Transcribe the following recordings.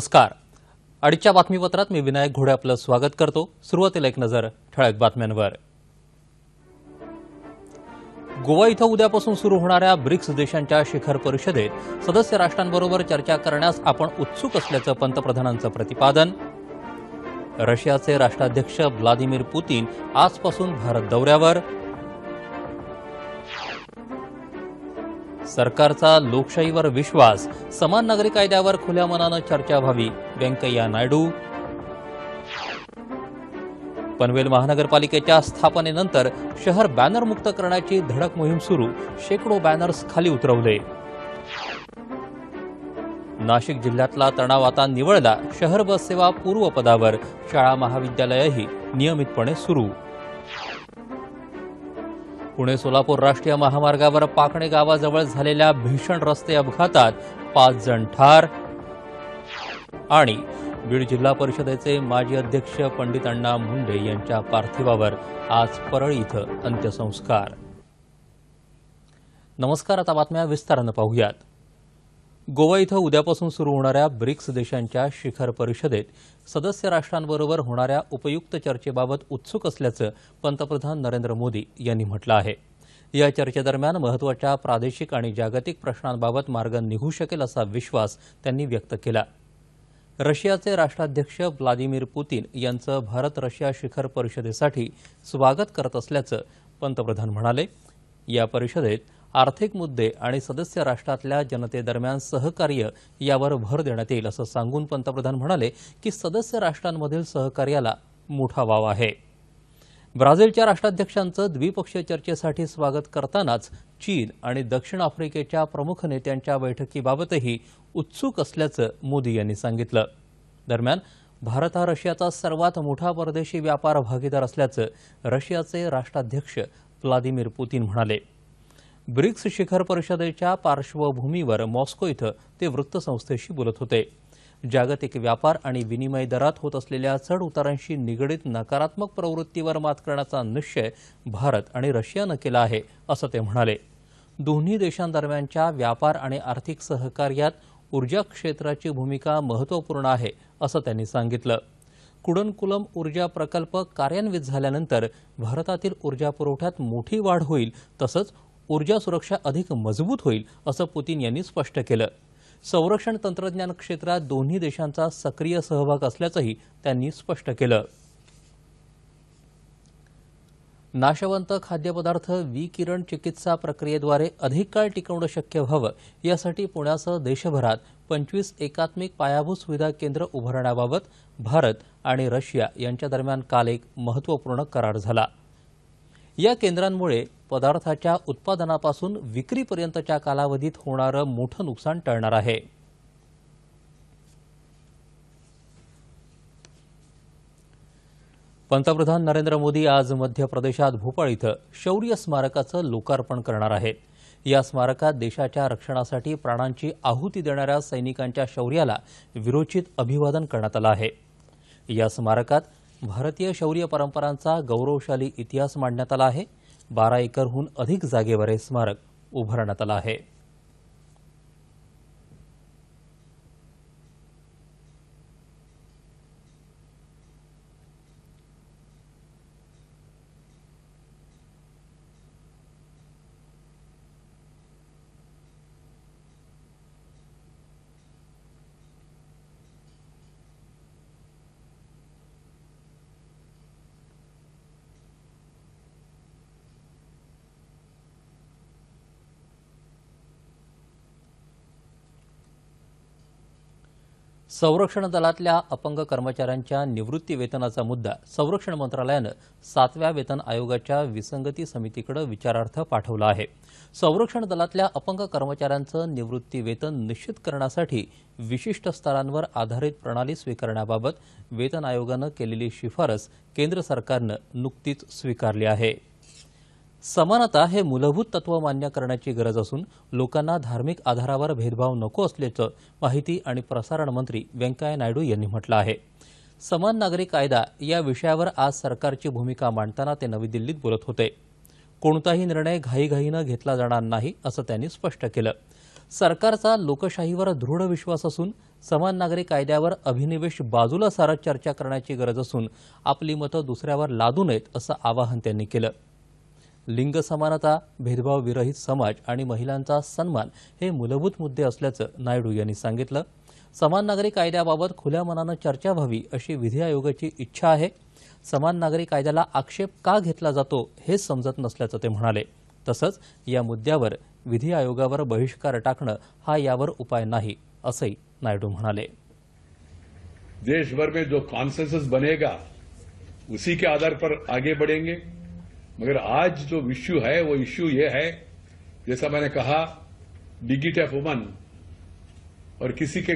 नमस्कार. आजच्या बातमीपत्रात मी विनायक घोडे आपलं स्वागत करतो. सुरुवातीला एक नजर ठळक बातम्यांवर. गोवा इथं उद्यापासून सुरू होणाऱ्या ब्रिक्स देशांच्या शिखर परिषदेत सदस्य राष्ट्रांबरोबर चर्चा करण्यास आपण उत्सुक असल्याचं पंतप्रधानांचं प्रतिपादन. रशियाचे राष्ट्राध्यक्ष व्लादिमीर पुतीन आजपासून भारत दौऱ्यावर. सरकारचा लोकशाहीवर विश्वास समान नागरी कायद्यावर खुल्या मनानं चर्चा व्हावी. व्यंकय्या नायडू. पनवेल महानगरपालिकेच्या स्थापनेनंतर शहर बॅनरमुक्त करण्याची धडक मोहीम सुरू. शेकडो बॅनर्स खाली उतरवले. नाशिक जिल्ह्यातला तणाव आता निवळला. शहर बस सेवा पूर्वपदावर शाळा महाविद्यालयही नियमितपणे सुरू. पुणे सोलापूर राष्ट्रीय महामार्गावर पाकणे गावाजवळ झालेल्या भीषण रस्ते अपघातात पाच जण ठार आणि बीड जिल्हा परिषदेचे माजी अध्यक्ष पंडित अण्णा मुंडे यांच्या पार्थिवावर आज परळी इथं अंत्यसंस्कार. नमस्कार आता बातम्या विस्तारानं पाहूयात. गोवा इथं उद्यापासून सुरू होणाऱ्या ब्रिक्स देशांच्या शिखर परिषदेत सदस्य राष्ट्रांबरोबर होणाऱ्या उपयुक्त चर्चेबाबत उत्सुक असल्याचं पंतप्रधान नरेंद्र मोदी यांनी म्हटलं आहे. या चर्चेदरम्यान महत्त्वाच्या प्रादेशिक आणि जागतिक प्रश्नांबाबत मार्ग निघू शकेल असा विश्वास त्यांनी व्यक्त केला. रशियाचे राष्ट्राध्यक्ष व्लादिमीर पुतीन यांचं भारत रशिया शिखर परिषदेसाठी स्वागत करत असल्याचं पंतप्रधान म्हणाले. या परिषदेत आर्थिक मुद्दे आणि सदस्य राष्ट्रातल्या जनतेदरम्यान सहकार्य यावर भर देण्यात येईल असं सांगून पंतप्रधान म्हणाले की सदस्य राष्ट्रांमधील सहकार्याला मोठा वाव आहे. ब्राझीलच्या राष्ट्राध्यक्षांचं द्विपक्षीय चर्चेसाठी स्वागत करतानाच चीन आणि दक्षिण आफ्रिकेच्या प्रमुख नेत्यांच्या बैठकीबाबतही उत्सुक असल्याचं मोदी यांनी सांगितलं. दरम्यान भारत हा रशियाचा सर्वात मोठा परदेशी व्यापार भागीदार असल्याचं रशियाचे राष्ट्राध्यक्ष व्लादिमीर पुतीन म्हणाले. ब्रिक्स शिखर परिषदेच्या पार्श्वभूमीवर मॉस्को इथं ते वृत्तसंस्थेशी बोलत होते. जागतिक व्यापार आणि विनिमय दरात होत असलेल्या चढउतारांशी निगडीत नकारात्मक प्रवृत्तीवर मात करण्याचा निश्चय भारत आणि रशियानं केला आहे असं ते म्हणाले. दोन्ही देशांदरम्यानच्या व्यापार आणि आर्थिक सहकार्यात ऊर्जा क्षेत्राची भूमिका महत्त्वपूर्ण आहे असं त्यांनी सांगितलं. कुडनकुलम ऊर्जा प्रकल्प कार्यान्वित झाल्यानंतर भारतातील ऊर्जा पुरवठ्यात मोठी वाढ होईल तसंच ऊर्जा सुरक्षा अधिक मजबूत होईल असं पुतीन यांनी स्पष्ट केलं. संरक्षण तंत्रज्ञान क्षेत्रात दोन्ही देशांचा सक्रिय सहभाग असल्याचंही त्यांनी स्पष्ट केलं. नाशवंत खाद्यपदार्थ विकिरण चिकित्सा प्रक्रियेद्वारे अधिक काळ टिकवणं शक्य व्हावं यासाठी पुण्यासह देशभरात पंचवीस एकात्मिक पायाभूत सुविधा केंद्र उभारण्याबाबत भारत आणि रशिया यांच्या दरम्यान काल एक महत्त्वपूर्ण करार झाला. या केंद्रांमुळे पदार्थाच्या उत्पादनापासून विक्रीपर्यंतच्या कालावधीत होणारं मोठं नुकसान टळणार आहे. पंतप्रधान नरेंद्र मोदी आज मध्य प्रदेशात भोपाळ इथं शौर्य स्मारकाचं लोकार्पण करणार आहेत. या स्मारकात देशाच्या रक्षणासाठी प्राणांची आहुती देणाऱ्या सैनिकांच्या शौर्याला विरोचित अभिवादन करण्यात आलं आहे. या स्मारकात भारतीय शौर्य परंपरांचा गौरवशाली इतिहास मांडण्यात आला आहे. बारा एकरहून अधिक जागेवर हे स्मारक उभारण्यात आलं आहे. संरक्षण दलातल्या अपंग कर्मचाऱ्यांच्या निवृत्ती वेतनाचा मुद्दा संरक्षण मंत्रालयानं सातव्या वेतन आयोगाच्या विसंगती समितीकडे विचारार्थ पाठवला आहे. संरक्षण दलातल्या अपंग कर्मचाऱ्यांचं निवृत्ती वेतन निश्चित करण्यासाठी विशिष्ट स्तरांवर आधारित प्रणाली स्वीकारण्याबाबत वेतन आयोगानं केलेली शिफारस केंद्र सरकारनं नुकतीच स्वीकारली आहे. समानता हे मूलभूत तत्व मान्य करण्याची गरज असून लोकांना धार्मिक आधारावर भेदभाव नको असल्याचं माहिती आणि प्रसारण मंत्री व्यंकय्या नायडू यांनी म्हटलं आहे. समान नागरी कायदा या विषयावर आज सरकारची भूमिका मांडताना ते नवी दिल्लीत बोलत होते. कोणताही निर्णय घाईघाईनं घेतला जाणार नाही असं त्यांनी स्पष्ट केलं. सरकारचा लोकशाहीवर दृढ विश्वास असून समान नागरी कायद्यावर अभिनिवेश बाजूला सारत चर्चा करण्याची गरज असून आपली मतं दुसऱ्यावर लादू नयेत असं आवाहन त्यांनी केलं. लिंग समानता भेदभाव विरहित समाज आणि महिलांचा सन्मान हे मूलभूत मुद्दे असल्याचं नायडू यांनी सांगितलं. समान नागरी कायद्याबाबत खुल्या मनानं चर्चा व्हावी अशी विधी आयोगाची इच्छा आहे. समान नागरी कायद्याला आक्षेप का घेतला जातो हेच समजत नसल्याचं ते म्हणाले. तसंच या मुद्द्यावर विधी आयोगावर बहिष्कार टाकणं हा यावर उपाय नाही असंही नायडू म्हणाले. देश भर में जो कॉन्सेंसस बनेगा उसी के आधार पर आगे बढ़ेंगे। मगर आज जो इश्यू है, वो इश्यू ये है, जैसा मैंने कहा डिग्निटी ऑफ़ वुमन और किसी के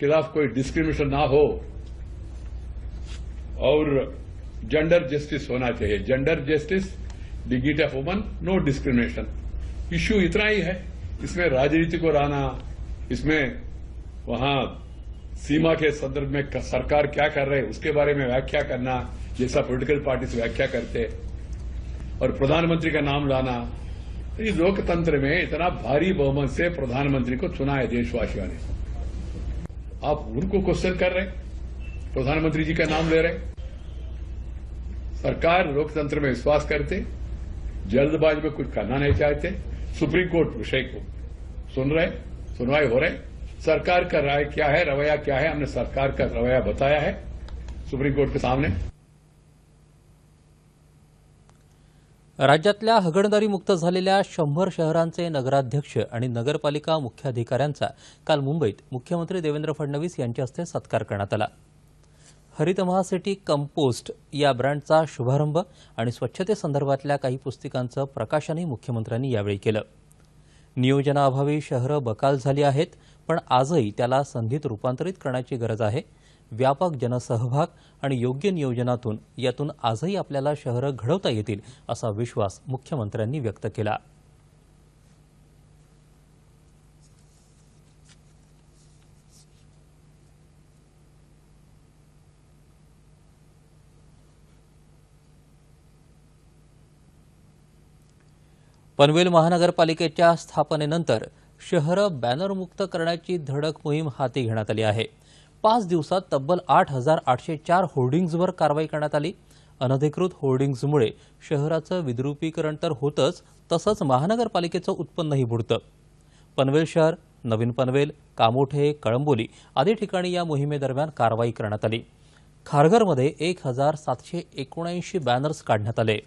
खिलाफ कोई डिस्क्रिमिनेशन ना हो और जेंडर जस्टिस होना चाहिए। Gender justice dignity of woman no discrimination issue इतना ही है। इसमें राजनीति को लाना इसमें वहाँ सीमा के संदर्भ में सरकार क्या कर रहे है, उसके बारे में व्याख्या करना, जैसा पॉलिटिकल पार्टीज़ व्याख्या करते। और प्रधानमंत्री का नाम लाना। इस लोकतंत्र में इतना भारी बहुमत से प्रधानमंत्री को चुना है देशवासियों ने। आप उनको क्वेश्चन कर रहे प्रधानमंत्री जी का नाम ले रहे सरकार लोकतंत्र में विश्वास करते, जल्दबाजी में कुछ करना नहीं चाहते। सुप्रीम कोर्ट विषय को सुन रहे, सुनवाई हो रहे। सरकार का राय क्या है, रवैया क्या है? हमने सरकार का रवैया बताया है सुप्रीम कोर्ट के सामने। राज्यातल्या हगणदारी मुक्त झालेल्या शंभर शहरांचे नगराध्यक्ष आणि नगरपालिका मुख्याधिकाऱ्यांचा काल मुंबईत मुख्यमंत्री देवेंद्र फडणवीस यांच्या हस्ते सत्कार करण्यात आला. हरित महासिटी कंपोस्ट या ब्रँडचा शुभारंभ आणि स्वच्छतेसंदर्भातल्या काही पुस्तिकांचं प्रकाशनही मुख्यमंत्र्यांनी यावेळी केलं. नियोजनाअभावी शहरं बकाल झाली आहेत पण आजही त्याला संधीत रूपांतरित करण्याची गरज आहे. व्यापक जनसहभाग आणि योग्य नियोजनातून यातून आजही आपल्याला शहरं घडवता येतील असा विश्वास मुख्यमंत्र्यांनी व्यक्त केला. पनवेल महानगरपालिकेच्या स्थापनेनंतर शहरं बॅनरमुक्त करण्याची धडक मोहीम हाती घेण्यात आली आहे. पाच दिवसात तब्बल आठ हजार आठशे चार होर्डिंग्जवर कारवाई करण्यात आली. अनधिकृत होर्डिंग्जमुळे शहराचं विद्रुपीकरण तर होतंच तसंच महानगरपालिकेचं उत्पन्नही बुडतं. पनवेल शहर नवीन पनवेल कामोठे कळंबोली आदी ठिकाणी या मोहिमेदरम्यान कारवाई करण्यात आली. खारघरमध्ये एक हजार सातशे एकोणऐंशी बॅनर्स काढण्यात आले.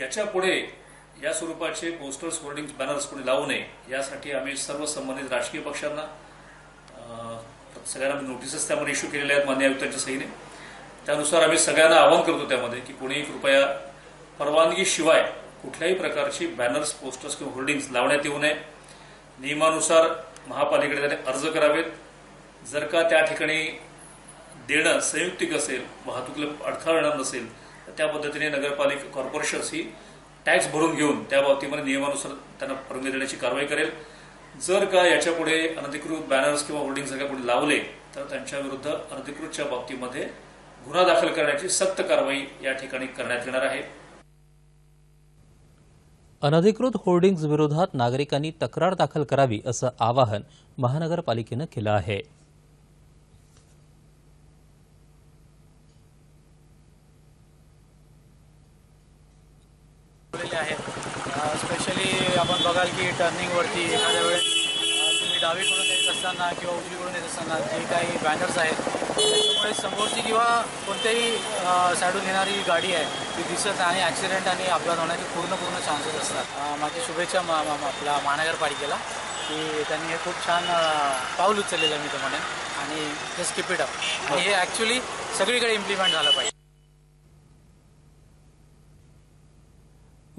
याच्यापुढे या स्वरूपाचे पोस्टर्स होर्डिंग बॅनर्स कोणी लावू नये यासाठी आम्ही सर्व संबंधित राजकीय पक्षांना सगळ्यांना नोटीसेस त्यामध्ये इश्यू केलेल्या आहेत मान्य आयुक्तांच्या सहीने. त्यानुसार आम्ही सगळ्यांना आवाहन करतो त्यामध्ये की कोणीही कृपया परवानगीशिवाय कुठल्याही प्रकारची बॅनर्स पोस्टर्स किंवा होर्डिंग्स लावण्यात येऊ नये. नियमानुसार महापालिकेकडे त्याने अर्ज करावेत. जर का त्या ठिकाणी देणं संयुक्तिक असेल वाहतुकीला अडथळा येणार नसेल तर त्या पद्धतीने नगरपालिका कॉर्पोरेशन्स ही टॅक्स भरून घेऊन त्या बाबतीमध्ये नियमानुसार त्यांना परवानगी देण्याची कारवाई करेल. जर का याच्यापुढे अनधिकृत बॅनर्स किंवा होर्डिंग जर पुढे लावले तर त्यांच्या विरुद्ध अनधिकृतच्या बाबतीमध्ये गुन्हा दाखल करण्याची सक्त कारवाई या ठिकाणी करण्यात येणार आहे. अनधिकृत होर्डिंग्ज विरोधात नागरिकांनी तक्रार दाखल करावी असं आवाहन महानगरपालिकेनं केलं आहे ठेवलेले आहेत स्पेशली आपण बघाल की टर्निंगवरती एखाद्या वेळेस तुम्ही डावीकडून येत असताना किंवा उजवीकडून येत असताना जे काही बॅनर्स आहेत त्याच्यामुळे समोरची किंवा कोणत्याही साईडून येणारी गाडी आहे ती दिसत आणि ॲक्सिडेंट आणि अपघात होण्याचे पूर्ण पूर्ण चान्सेस असतात. माझी शुभेच्छा मा- आपल्या महानगरपालिकेला की त्यांनी हे खूप छान पाऊल उचललेलं आहे मी तर म्हणेन आणि जस्ट किप इट अप आणि हे ॲक्च्युली सगळीकडे इम्प्लिमेंट झालं पाहिजे.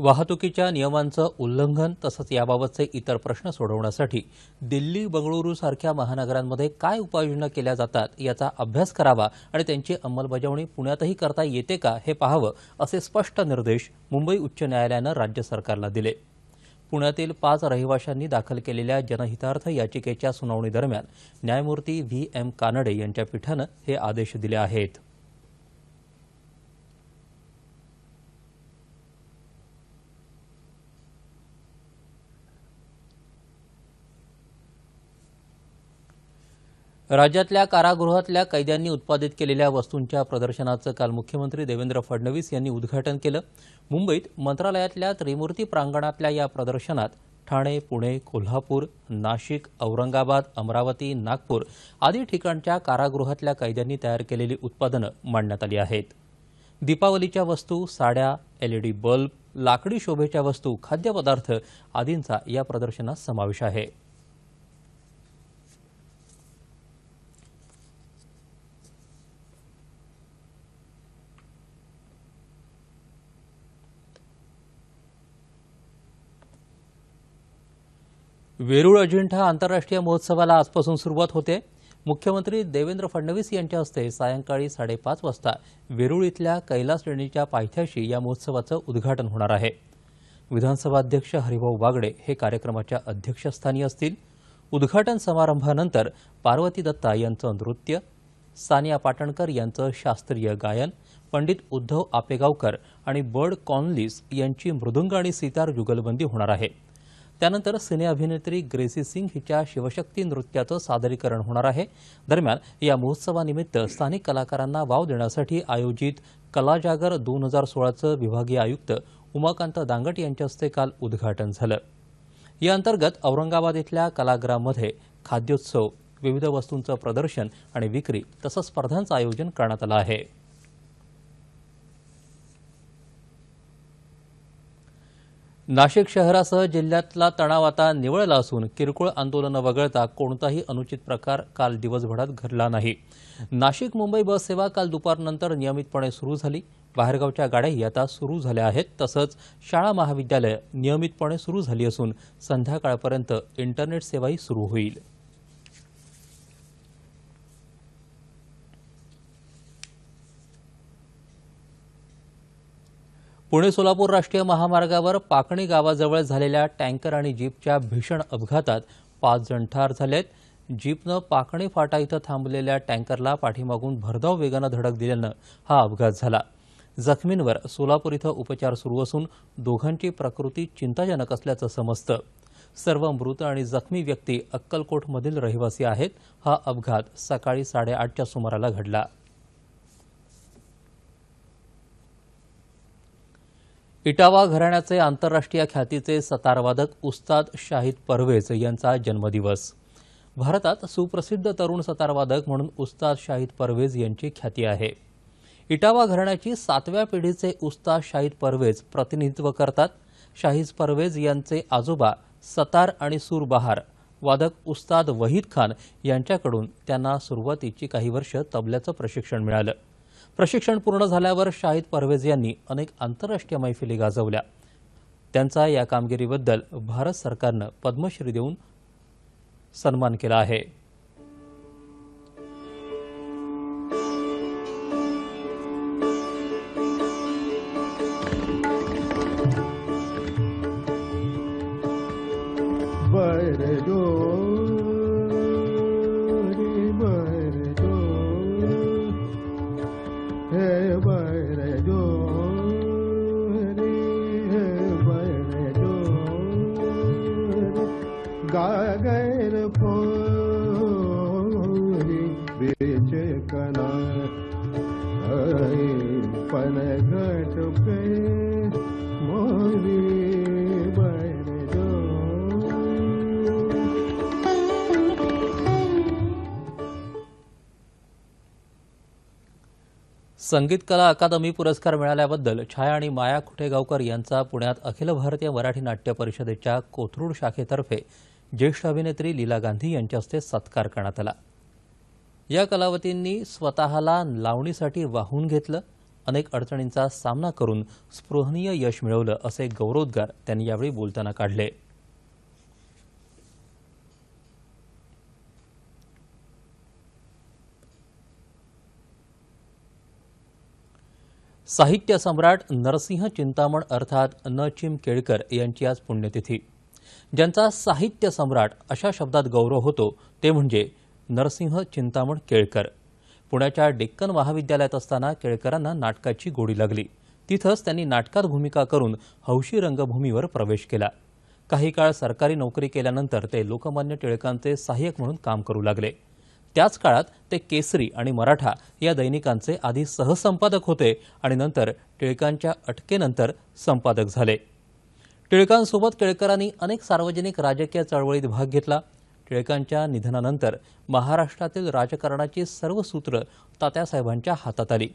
वाहतुकीच्या नियमांचं उल्लंघन तसंच याबाबतचे इतर प्रश्न सोडवण्यासाठी दिल्ली बंगळुरू सारख्या महानगरांमध्ये काय उपाययोजना केल्या जातात याचा अभ्यास करावा आणि त्यांची अंमलबजावणी पुण्यातही करता येते का हे पाहावं असे स्पष्ट निर्देश मुंबई उच्च न्यायालयानं राज्य सरकारला दिले. पुण्यातील पाच रहिवाशांनी दाखल केलेल्या जनहितार्थ याचिकेच्या सुनावणीदरम्यान न्यायमूर्ती व्ही एम कानडे यांच्या पीठानं हे आदेश दिले आहेत. राज्यातल्या कारागृहातल्या कैद्यांनी उत्पादित केलेल्या वस्तूंच्या प्रदर्शनाचं काल मुख्यमंत्री देवेंद्र फडणवीस यांनी उद्घाटन केलं. मुंबईत मंत्रालयातल्या त्रिमूर्ती प्रांगणातल्या या प्रदर्शनात ठाणे पुणे कोल्हापूर नाशिक औरंगाबाद अमरावती नागपूर आदी ठिकाणच्या कारागृहातल्या कैद्यांनी तयार केलेली उत्पादनं मांडण्यात आली आहेत. दीपावलीच्या वस्तू साड्या एलईडी बल्ब लाकडी शोभेच्या वस्तू खाद्यपदार्थ आदींचा या प्रदर्शनात समावेश आहे. वेरूळ अजिंठा आंतरराष्ट्रीय महोत्सवाला आजपासून सुरुवात होते. मुख्यमंत्री देवेंद्र फडणवीस यांच्या हस्ते सायंकाळी साडेपाच वाजता वेरूळ इथल्या कैलास लेणीच्या पायथ्याशी या महोत्सवाचं उद्घाटन होणार आहे. विधानसभा अध्यक्ष हरिभाऊ बागडे हे कार्यक्रमाच्या अध्यक्षस्थानी असतील. उद्घाटन समारंभानंतर पार्वती दत्ता यांचं नृत्य सानिया पाटणकर यांचं शास्त्रीय गायन पंडित उद्धव आपेगावकर आणि बर्ड कॉनलिस यांची मृदुंग आणि सितार जुगलबंदी होणार आहे. त्यानंतर सिने अभिनेत्री ग्रेसी सिंग हिच्या शिवशक्ती नृत्याचं सादरीकरण होणार आहे. दरम्यान या महोत्सवानिमित्त स्थानिक कलाकारांना वाव देण्यासाठी आयोजित कलाजागर दोन हजार सोळाचं विभागीय आयुक्त उमाकांत दांगट यांच्या हस्ते काल उद्घाटन झालं. या अंतर्गत औरंगाबाद इथल्या कलाग्रामध्ये खाद्योत्सव विविध वस्तूंचं प्रदर्शन आणि विक्री तसंच स्पर्धांचं आयोजन करण्यात आलं आहे. नाशिक शहरासह जिल्ह्यातला तणाव आता निवळला असून किरकोळ आंदोलनं वगळता कोणताही अनुचित प्रकार काल दिवसभरात घडला नाही. नाशिक मुंबई बस सेवा काल दुपारनंतर नियमितपणे सुरू झाली. बाहेरगावच्या गाड्याही आता सुरू झाल्या आहेत. तसंच शाळा महाविद्यालय नियमितपणे सुरू झाली असून संध्याकाळपर्यंत इंटरनेट सेवाही सुरू होईल. पुणे सोलापूर राष्ट्रीय महामार्गावर पाकणी गावाजवळ झालेल्या टँकर आणि जीपच्या भीषण अपघातात पाच जण ठार झालेत. जीपनं पाकणी फाटा इथं थांबलेल्या टँकरला पाठीमागून भरधाव वेगानं धडक दिल्यानं हा अपघात झाला. जखमींवर सोलापूर इथं उपचार सुरू असून दोघांची प्रकृती चिंताजनक असल्याचं समजतं. सर्व मृत आणि जखमी व्यक्ती अक्कलकोटमधील रहिवासी आहेत. हा अपघात सकाळी साडेआठच्या सुमाराला घडला. इटावा घराण्याचे आंतरराष्ट्रीय ख्यातीचे सतारवादक उस्ताद शाहिद परवेज यांचा जन्मदिवस. भारतात सुप्रसिद्ध तरुण सतारवादक म्हणून उस्ताद शाहिद परवेज यांची ख्याती आहे. इटावा घराण्याची सातव्या पिढीचे उस्ताद शाहिद परवेज प्रतिनिधित्व करतात. शाहिद परवेज यांचे आजोबा सतार आणि सूरबहार वादक उस्ताद वहीद खान यांच्याकडून त्यांना सुरुवातीची काही वर्ष तबल्याचं प्रशिक्षण मिळालं. प्रशिक्षण पूर्ण झाल्यावर शाहिद परवेज यांनी अनेक आंतरराष्ट्रीय मैफिली गाजवल्या. त्यांचा या कामगिरीबद्दल भारत सरकारनं पद्मश्री देऊन सन्मान केला आहे. गागर पोरी बेच कना पन घट पे मोरी संगीत कला अकादमी पुरस्कार मिळाल्याबद्दल छाया आणि माया खुटेगावकर यांचा पुण्यात अखिल भारतीय मराठी नाट्य परिषदेच्या कोथरूड शाखेतर्फे ज्येष्ठ अभिनेत्री लीला गांधी यांच्या हस्ते सत्कार करण्यात आला. या कलावतींनी स्वतःला लावणीसाठी वाहून घेतलं अनेक अडचणींचा सामना करून स्पृहणीय यश मिळवलं असे गौरवोद्गार त्यांनी यावेळी बोलताना काढले. साहित्य सम्राट नरसिंह चिंतामण अर्थात न चिम केळकर यांची आज पुण्यतिथी. ज्यांचा साहित्य सम्राट अशा शब्दात गौरव होतो ते म्हणजे नरसिंह चिंतामण केळकर. पुण्याच्या डेक्कन महाविद्यालयात असताना केळकरांना नाटकाची गोडी लागली. तिथंच त्यांनी नाटकात भूमिका करून हौशी रंगभूमीवर प्रवेश केला. काही काळ सरकारी नोकरी केल्यानंतर ते लोकमान्य टिळकांचे सहाय्यक म्हणून काम करू लागले. त्याच काळात ते केसरी आणि मराठा या दैनिकांचे आधी सहसंपादक होते आणि नंतर टिळकांच्या अटकेनंतर संपादक झाले. टिळकांसोबत केळकरांनी अनेक सार्वजनिक राजकीय चळवळीत भाग घेतला. टिळकांच्या निधनानंतर महाराष्ट्रातील राजकारणाची सर्व सूत्र तात्यासाहेबांच्या हातात आली.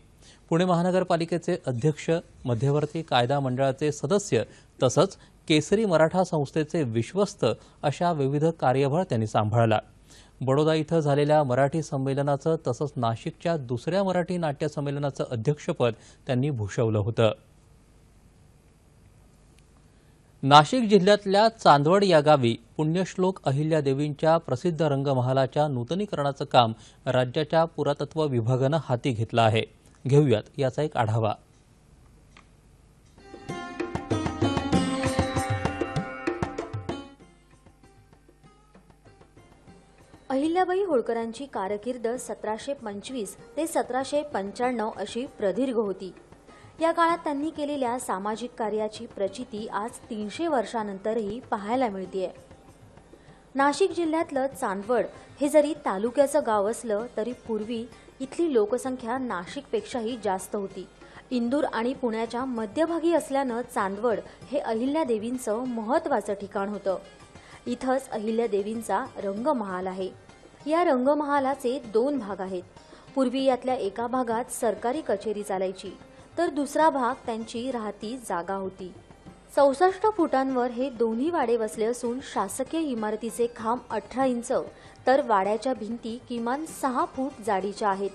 पुणे महानगरपालिकेचे अध्यक्ष मध्यवर्ती कायदा मंडळाचे सदस्य तसंच केसरी मराठा संस्थेचे विश्वस्त अशा विविध कार्यभार त्यांनी सांभाळला. बडोदा इथं झालेल्या मराठी संमेलनाचं तसंच नाशिकच्या दुसऱ्या मराठी नाट्य संमेलनाचं अध्यक्षपद त्यांनी भूषवलं होतं. नाशिक जिल्ह्यातल्या चांदवड या गावी पुण्यश्लोक अहिल्यादेवींच्या प्रसिद्ध रंगमहालाच्या नूतनीकरणाचं काम राज्याच्या पुरातत्व विभागानं हाती घेतलं आहे. घेऊयात याचा एक आढावा. अहिल्याबाई होळकरांची कारकीर्द सतराशे पंचवीस ते सतराशे पंच्याण्णव अशी प्रदीर्घ होती. या काळात त्यांनी केलेल्या सामाजिक कार्याची प्रचिती आज तीनशे वर्षानंतरही पाहायला मिळतीये. नाशिक जिल्ह्यातलं चांदवड हे जरी तालुक्याचं गाव असलं तरी पूर्वी इथली लोकसंख्या नाशिकपेक्षाही जास्त होती. इंदूर आणि पुण्याच्या मध्यभागी असल्यानं चांदवड हे अहिल्यादेवींचं महत्वाचं ठिकाण होतं. इथंच अहिल्यादेवींचा रंगमहाल आहे. या रंगमहालाचे दोन भाग आहेत. पूर्वी यातल्या एका भागात सरकारी कचेरी चालायची तर दुसरा भाग त्यांची राहती जागा होती. चौसष्ट फुटांवर हे दोन्ही वाडे वसले असून शासकीय इमारतीचे खांब अठरा इंच तर वाड्याच्या भिंती किमान सहा फूट जाडीच्या आहेत.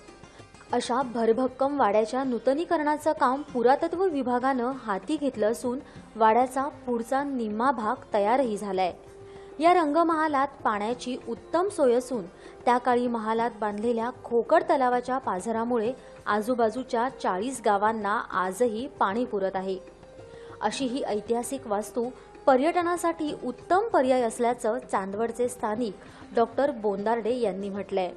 अशा भरभक्कम वाड्याच्या नूतनीकरणाचं काम पुरातत्व विभागानं हाती घेतलं असून वाड्याचा पुढचा निम्मा भाग तयारही झालाय. या रंगमहालात पाण्याची उत्तम सोय असून त्या काळी महालात बांधलेल्या खोकड तलावाच्या पाझरामुळे आजूबाजूच्या चाळीस गावांना आजही पाणी पुरत आहे. अशी ही ऐतिहासिक वास्तू पर्यटनासाठी उत्तम पर्याय असल्याचं चांदवडचे स्थानिक डॉक्टर बोंदार्डे यांनी म्हटलंय.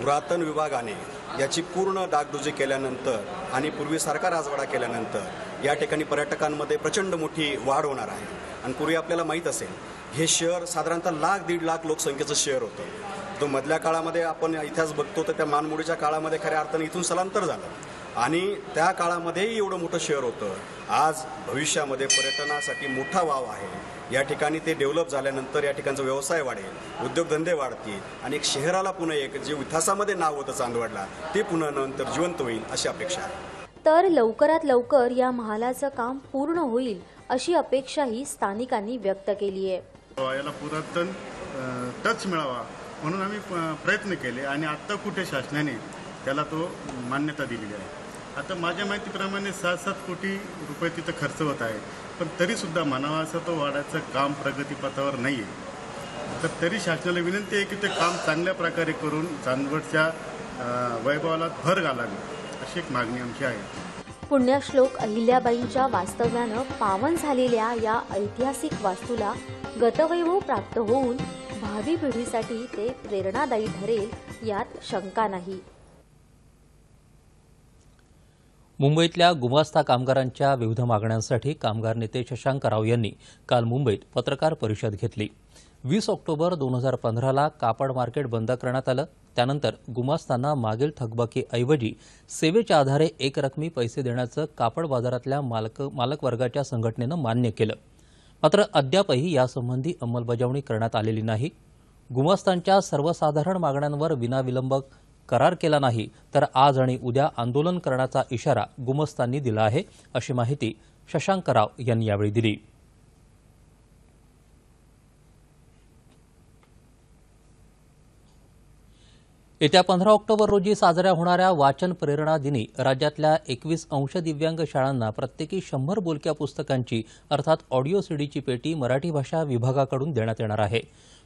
पुरातन विभागाने याची पूर्ण डागडुजी केल्यानंतर आणि पूर्वीसारखा राजवाडा केल्यानंतर या ठिकाणी पर्यटकांमध्ये प्रचंड मोठी वाढ होणार आहे. आणि पूर्वी आपल्याला माहीत असेल हे शहर साधारणतः लाख दीड लाख लोकसंख्येचं शहर होतं. तो मधल्या काळामध्ये आपण इतिहास बघतो तर त्या मानमोडीच्या काळामध्ये खऱ्या अर्थाने इथून स्थलांतर झालं. आणि त्या काळामध्येही एवढं मोठं शहर होतं. आज भविष्यामध्ये पर्यटनासाठी मोठा वाव आहे. या ठिकाणी ते डेव्हलप झाल्यानंतर या ठिकाणचा व्यवसाय वाढेल उद्योगधंदे वाढतील आणि एक शहराला पुन्हा एक जे इतिहासामध्ये नाव होतं चांदवडला ते पुन्हा नंतर जिवंत होईल अशी अपेक्षा आहे. तर लवकरात लवकर या महालाचं काम पूर्ण होईल अशी अपेक्षाही स्थानिकांनी व्यक्त केली आहे. याला पुरातन टच मिळावा म्हणून आम्ही प- प्रयत्न केले आणि आत्ता कुठे शासनाने त्याला तो मान्यता दिलेली आहे. आता माझ्या माहितीप्रमाणे सात सात कोटी रुपये तिथं खर्च होत आहे. पण तरीसुद्धा म्हणावा असं तो वाढायचं काम प्रगतीपथावर नाही आहे तर तरी शासनाला विनंती आहे की ते काम चांगल्या प्रकारे करून चांदवडच्या वैभवाला भर घालावी अशी एक मागणी आमची आहे. पुण्यश्लोक अहिल्याबाईंच्या वास्तव्यानं पावन झालेल्या या ऐतिहासिक वास्तूला गतवैभव प्राप्त होऊन भावी पिढीसाठी ते प्रेरणादायी ठरेल यात शंका नाही. मुंबईतल्या गुमास्ता कामगारांच्या विविध मागण्यांसाठी कामगार नेते शशांक राव यांनी काल मुंबईत पत्रकार परिषद घेतली. वीस ऑक्टोबर दोन हजार पंधराला कापड मार्केट बंद करण्यात आलं. त्यानंतर गुमास्तांना मागील थकबाकीऐवजी सेवेच्या आधारे एकरकमी पैसे देण्याचं कापड बाजारातल्या मालक मालकवर्गाच्या संघटनेनं मान्य केलं. मात्र अद्यापही यासंबंधी अंमलबजावणी करण्यात आलेली नाही. गुमस्तांच्या सर्वसाधारण मागण्यांवर विनाविलंब करार केला नाही तर आज आणि उद्या आंदोलन करण्याचा इशारा गुमस्तांनी दिला आहे अशी माहिती शशांक राव यांनी यावेळी दिली. येत्या पंधरा ऑक्टोबर रोजी साजऱ्या होणाऱ्या वाचन प्रेरणा दिनी राज्यातल्या एकवीस अंश दिव्यांग शाळांना प्रत्येकी शंभर बोलक्या पुस्तकांची अर्थात ऑडिओ सीडीची पेटी मराठी भाषा विभागाकडून देण्यात येणार आहे.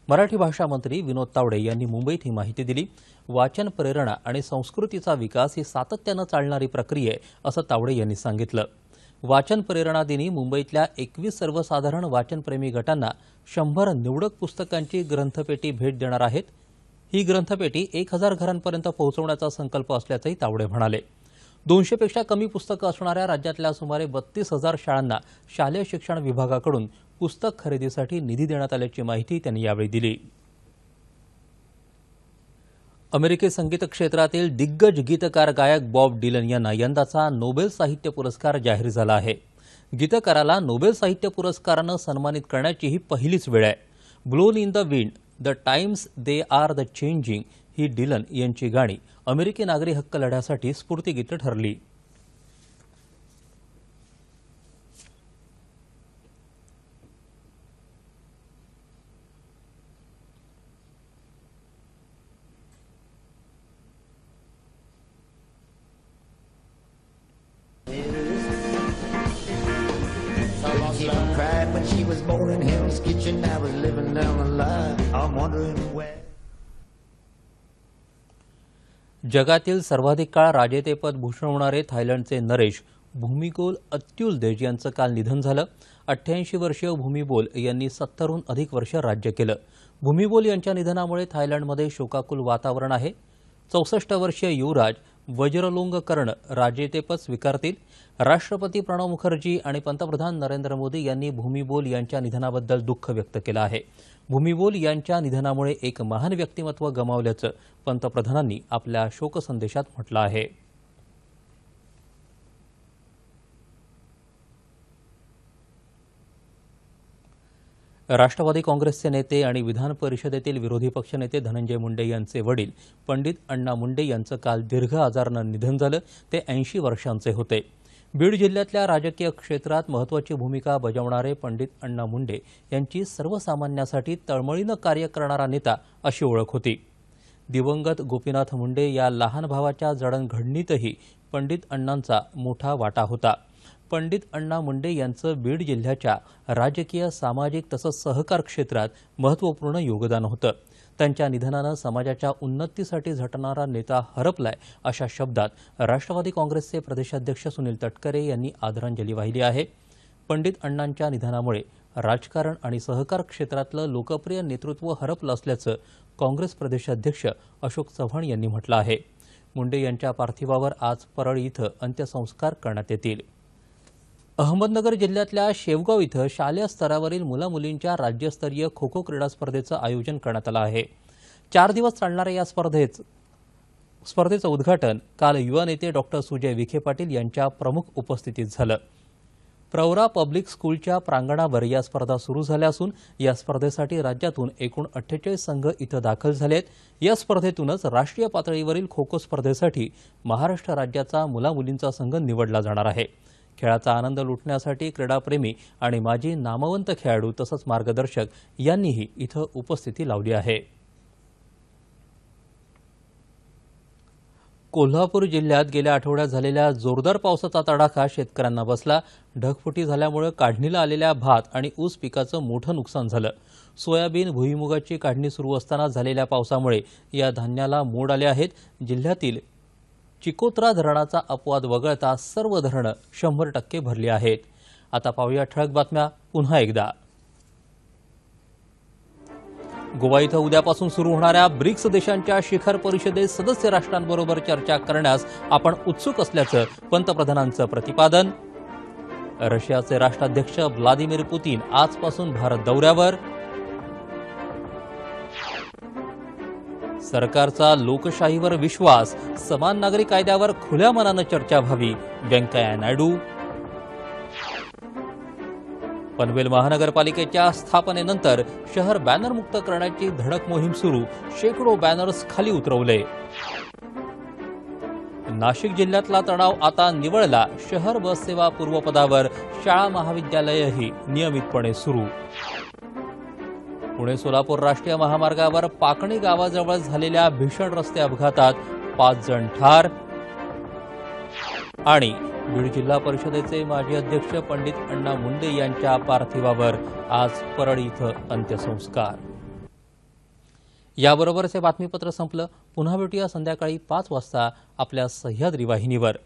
मराठी भाषा मंत्री विनोद तावडे यांनी मुंबईत ही माहिती दिली. वाचन प्रेरणा आणि संस्कृतीचा विकास ही सातत्यानं चालणारी प्रक्रिया आहे असं तावडे यांनी सांगितलं. वाचन प्रेरणा दिनी मुंबईतल्या एकवीस सर्वसाधारण वाचनप्रेमी गटांना शंभर निवडक पुस्तकांची ग्रंथपेटी भेट देणार आहेत. ही ग्रंथपेटी एक हजार घरांपर्यंत पोहोचवण्याचा संकल्प असल्याचंही तावडे म्हणाले. दोनशेपेक्षा कमी पुस्तकं असणाऱ्या राज्यातल्या सुमारे बत्तीस हजार शाळांना शालेय शिक्षण विभागाकडून पुस्तक खरेदीसाठी निधी देण्यात आल्याची माहिती त्यांनी यावेळी दिली. अमेरिकी संगीत क्षेत्रातील दिग्गज गीतकार गायक बॉब डिलन यांना यंदाचा नोबेल साहित्य पुरस्कार जाहीर झाला आहे. गीतकाराला नोबेल साहित्य पुरस्कारानं सन्मानित करण्याची ही पहिलीच वेळ आहे. Blown in the wind the times they are the changing he Dylan यांची गाणी अमेरिकी नागरी हक्क लढ्यासाठी स्फूर्तीगीत ठरली. Born in Hell's Kitchen, I was living down the wondering where. जगातील सर्वाधिक काळ राजेतेपद भूषवणारे थायलंडचे नरेश भूमिकोल अत्युल देज यांचं काल निधन झालं. अठ्ठ्याऐंशी वर्षीय भूमिबोल यांनी सत्तरहून अधिक वर्ष राज्य केलं. भूमिबोल यांच्या निधनामुळे थायलंडमध्ये शोकाकुल वातावरण आहे. चौसष्ट वर्षीय युवराज वज्रलोंग कर्ण राजेतेपद स्वीकारतील. राष्ट्रपती प्रणव मुखर्जी आणि पंतप्रधान नरेंद्र मोदी यांनी भूमिबोल यांच्या निधनाबद्दल दुःख व्यक्त केलं आहे. भूमिबोल यांच्या निधनामुळे एक महान व्यक्तिमत्व गमावल्याचं पंतप्रधानांनी आपल्या शोकसंदेशात म्हटलं आहे. राष्ट्रवादी काँग्रेसचे नेते आणि विधान परिषदेतील विरोधी पक्षनेते धनंजय मुंडे यांचे वडील पंडित अण्णा मुंडे यांचं काल दीर्घ आजारानं निधन झालं. ते ऐंशी वर्षांचे होते. बीड जिल्ह्यातल्या राजकीय क्षेत्रात महत्त्वाची भूमिका बजावणारे पंडित अण्णा मुंडे यांची सर्वसामान्यासाठी तळमळीनं कार्य करणारा नेता अशी ओळख होती. दिवंगत गोपीनाथ मुंडे या लहान भावाच्या जडणघडणीतही पंडित अण्णांचा मोठा वाटा होता. पंडित अण्णा मुंडे यांचं बीड जिल्ह्याच्या राजकीय सामाजिक तसंच सहकार क्षेत्रात महत्त्वपूर्ण योगदान होतं. त्यांच्या निधनानं समाजाच्या उन्नतीसाठी झटणारा नेता हरपलाय अशा शब्दात राष्ट्रवादी काँग्रेसचे प्रदेशाध्यक्ष सुनील तटकरे यांनी आदरांजली वाहिली आहे. पंडित अण्णांच्या निधनामुळे राजकारण आणि सहकार क्षेत्रातलं लोकप्रिय नेतृत्व हरपलं असल्याचं काँग्रेस प्रदेशाध्यक्ष अशोक चव्हाण यांनी म्हटलं आहे. मुंडे यांच्या पार्थिवावर आज परळी इथं अंत्यसंस्कार करण्यात येतील. अहमदनगर जिल्ह्यातल्या शेवगाव इथं शालेय स्तरावरील मुलामुलींच्या राज्यस्तरीय खो खो क्रीडा स्पर्धेचं आयोजन करण्यात आलं आहे. चार दिवस चालणाऱ्या या स्पर्धेत स्पर्धेचं उद्घाटन काल युवा नेते डॉक्टर सुजय विखे पाटील यांच्या प्रमुख उपस्थितीत झालं. प्रवरा पब्लिक स्कूलच्या प्रांगणावर या स्पर्धा सुरू झाल्या असून या स्पर्धेसाठी राज्यातून एकूण अठ्ठेचाळीस संघ इथं दाखल झालेत. या स्पर्धेतूनच राष्ट्रीय पातळीवरील खो खो स्पर्धेसाठी महाराष्ट्र राज्याचा मुलामुलींचा संघ निवडला जाणार आहे. खेळाचा आनंद लुटण्यासाठी क्रीडाप्रेमी आणि माजी नामवंत खेळाडू तसंच मार्गदर्शक यांनीही इथं उपस्थिती लावली आहे. कोल्हापूर जिल्ह्यात गेल्या आठवड्यात झालेल्या जोरदार पावसाचा तडाखा शेतकऱ्यांना बसला. ढगफुटी झाल्यामुळे काढणीला आलेल्या भात आणि ऊस पिकाचं मोठं नुकसान झालं. सोयाबीन भुईमुगाची काढणी सुरू असताना झालेल्या पावसामुळे या धान्याला मोड आले आहेत. जिल्ह्यातील चिकोत्रा धरणाचा अपवाद वगळता सर्व धरणं शंभर टक्के भरली आहेत. आता पाहूया ठळक बातम्या पुन्हा एकदा. गोवा इथं उद्यापासून सुरू होणाऱ्या ब्रिक्स देशांच्या शिखर परिषदेत सदस्य राष्ट्रांबरोबर चर्चा करण्यास आपण उत्सुक असल्याचं पंतप्रधानांचं प्रतिपादन. रशियाचे राष्ट्राध्यक्ष व्लादिमीर पुतीन आजपासून भारत दौऱ्यावर. सरकारचा लोकशाहीवर विश्वास समान नागरी कायद्यावर खुल्या मनानं चर्चा व्हावी. व्यंकय्या नायडू. पनवेल महानगरपालिकेच्या स्थापनेनंतर शहर बॅनरमुक्त करण्याची धडक मोहीम सुरू. शेकडो बॅनर्स खाली उतरवले. नाशिक जिल्ह्यातला तणाव आता निवळला. शहर बस सेवा पूर्वपदावर शाळा महाविद्यालयही नियमितपणे सुरू. पुणे सोलापूर राष्ट्रीय महामार्गावर पाकणी गावाजवळ झालेल्या भीषण रस्ते अपघातात पाच जण ठार. आणि बीड जिल्हा परिषदेचे माजी अध्यक्ष पंडित अण्णा मुंडे यांच्या पार्थिवावर आज परळी इथं अंत्यसंस्कार. याबरोबरच हे बातमीपत्र संपलं. पुन्हा भेटूया संध्याकाळी पाच वाजता आपल्या सह्याद्री वाहिनीवर.